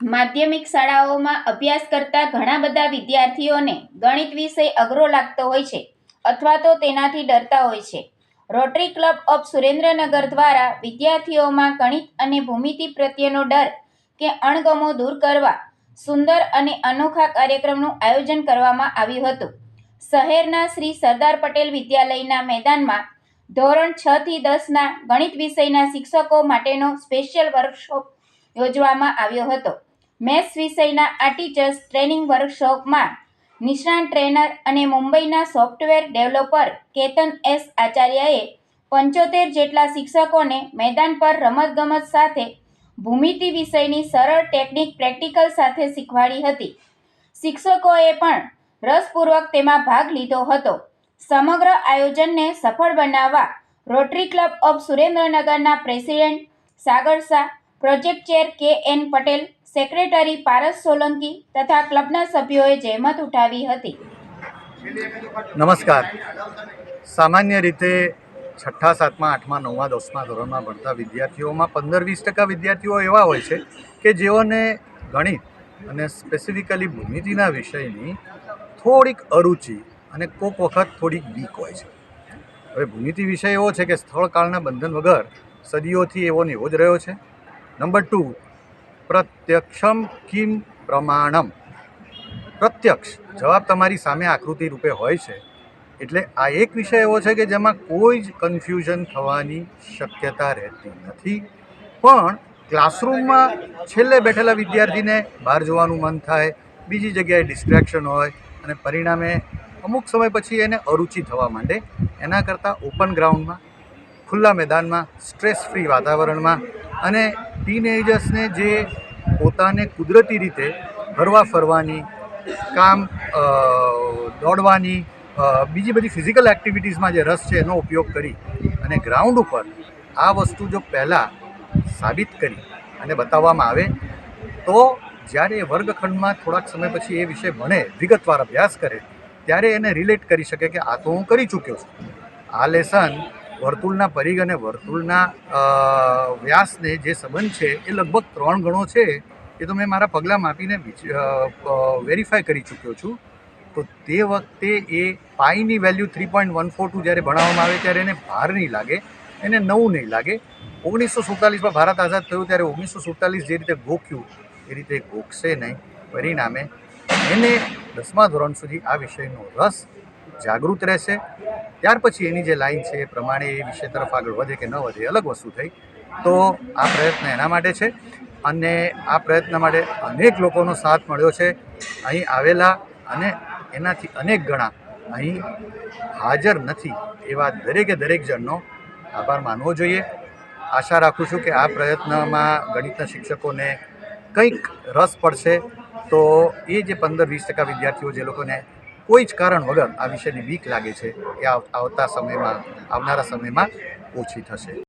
માધ્યમિક શાળાઓમાં અભ્યાસ કરતા ઘણા બધા વિદ્યાર્થીઓને ગણિત વિષય અઘરો લાગતો હોય છે અથવા તો તેનાથી ડરતા હોય છે. રોટરી ક્લબ ઓફ સુરેન્દ્રનગર દ્વારા વિદ્યાર્થીઓમાં ગણિત અને ભૂમિતિ પ્રત્યેનો ડર કે અણગમો દૂર કરવા સુંદર અને અનોખા કાર્યક્રમનું આયોજન કરવામાં આવ્યું હતું. શહેરના શ્રી સરદાર પટેલ વિદ્યાલયના મેદાનમાં ધોરણ છ થી દસના ગણિત વિષયના શિક્ષકો માટેનો સ્પેશિયલ વર્કશોપ યોજવામાં આવ્યો હતો. મેથ્સ વિષયના આ ટીચર્સ ટ્રેનિંગ વર્કશોપમાં નિષ્ણાંત ટ્રેનર અને મુંબઈના સોફ્ટવેર ડેવલપર કેતન એસ આચાર્યએ પંચોતેર જેટલા શિક્ષકોને મેદાન પર રમતગમત સાથે ભૂમિતિ વિષયની સરળ ટેકનિક પ્રેક્ટિકલ સાથે શીખવાડી હતી. શિક્ષકોએ પણ રસપૂર્વક તેમાં ભાગ લીધો હતો. સમગ્ર આયોજનને સફળ બનાવવા રોટરી ક્લબ ઓફ સુરેન્દ્રનગરના president Sagar Shah project chair K N Patel, secretary Paras Solanki તથા ક્લબના સભ્યોએ જહેમત ઉઠાવી હતી. નમસ્કાર. સામાન્ય રીતે છઠ્ઠા, સાતમા, આઠમા, નવમા, દસમા ધોરણમાં ભણતા વિદ્યાર્થીઓમાં પંદર વીસ ટકા વિદ્યાર્થીઓ એવા હોય છે કે જેઓને ગણિત અને સ્પેસિફિકલી ભૂમિતિના વિષયની થોડીક અરુચિ અને કોક વખત થોડીક બીક હોય છે. હવે ભૂમિતિ વિષય એવો છે કે સ્થળ કાળના બંધન વગર સદીઓથી એવો ને એવો જ રહ્યો છે. નંબર ટુ પ્રત્યક્ષમ કિમ પ્રમાણમ. પ્રત્યક્ષ જવાબ તમારી સામે આકૃતિ રૂપે હોય છે. એટલે આ એક વિષય એવો છે કે જેમાં કોઈ જ કન્ફ્યુઝન થવાની શક્યતા રહેતી નથી. પણ ક્લાસરૂમમાં છેલ્લે બેઠેલા વિદ્યાર્થીને બહાર જવાનું મન થાય, બીજી જગ્યાએ ડિસ્ટ્રેક્શન હોય અને પરિણામે અમુક સમય પછી એને અરુચિ થવા માંડે. એના કરતાં ઓપન ગ્રાઉન્ડમાં ખુલ્લા મેદાનમાં સ્ટ્રેસ ફ્રી વાતાવરણમાં અને ટીનેજર્સને જે પોતાને કુદરતી રીતે હરવા ફરવાની, કામ દોડવાની બીજી બધી ફિઝિકલ એક્ટિવિટીઝમાં જે રસ છે એનો ઉપયોગ કરી અને ગ્રાઉન્ડ ઉપર આ વસ્તુ જો પહેલાં સાબિત કરી અને બતાવવામાં આવે, તો જ્યારે એ વર્ગખંડમાં થોડાક સમય પછી એ વિષય ભણે, વિગતવાર અભ્યાસ કરે, ત્યારે એને રિલેટ કરી શકે કે આ તો હું કરી ચૂક્યો છું. આ લેસન વર્તુળના પરિઘ અને વર્તુળના વ્યાસને જે સંબંધ છે એ લગભગ ત્રણ ગણો છે, એ તો મેં મારા પગલાં માપીને વેરીફાઈ કરી ચૂક્યો છું. તો તે વખતે એ પાઈની value three point one four two જ્યારે ભણાવવામાં આવે ત્યારે એને ભાર નહીં લાગે, એને નવું નહીં લાગે. ઓગણીસો સુડતાલીસમાં ભારત આઝાદ થયું ત્યારે ઓગણીસો સુડતાલીસ જે રીતે ગોખ્યું, એ રીતે ગોખશે નહીં. પરિણામે એને દસમા ધોરણ સુધી આ વિષયનો રસ જાગૃત રહેશે. ત્યાર પછી એની જે લાઈન છે એ પ્રમાણે એ વિષય તરફ આગળ વધે કે ન વધે અલગ વસ્તુ થઈ. તો આ પ્રયત્ન એના માટે છે અને આ પ્રયત્ન માટે અનેક લોકોનો સાથ મળ્યો છે. અહીં આવેલા અને એનાથી અનેક ગણા અહીં હાજર નથી એવા દરેકે દરેક જણનો આભાર માનવો જોઈએ. આશા રાખું છું કે આ પ્રયત્નમાં ગણિતના શિક્ષકોને કંઈક રસ પડશે. તો એ જે પંદર વીસ ટકા વિદ્યાર્થીઓ જે લોકોને કોઈ જ કારણ વગર આ વિષયની બીક લાગે છે એ આવતા સમયમાં, આવનારા સમયમાં ઓછી થશે.